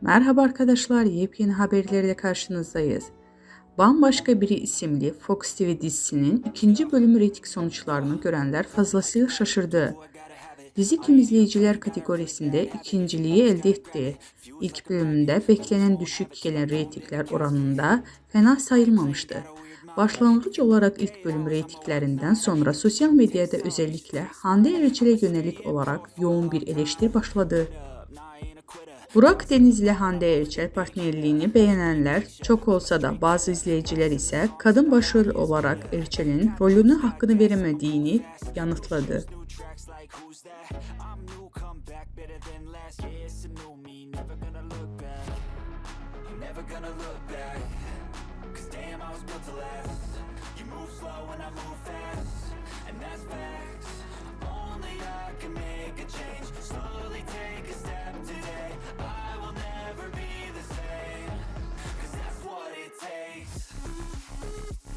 Merhaba arkadaşlar, yepyeni haberlerle karşınızdayız. Bambaşka Biri isimli Fox TV dizisinin ikinci bölümü reyting sonuçlarını görenler fazlasıyla şaşırdı. Dizi tüm izleyiciler kategorisinde ikinciliği elde etti. İlk bölümünde beklenen düşük gelen reytingler oranında fena sayılmamıştı. Başlangıç olarak ilk bölüm reytinglerinden sonra sosyal medyada özellikle Hande Erçel'e yönelik olarak yoğun bir eleştiri başladı. Burak Deniz Hande Erçel partnerliğini beğenenler çok olsa da bazı izleyiciler ise kadın başrol olarak Erçel'in rolünü hakkını veremediğini yanıtladı. Never gonna look back Thank you.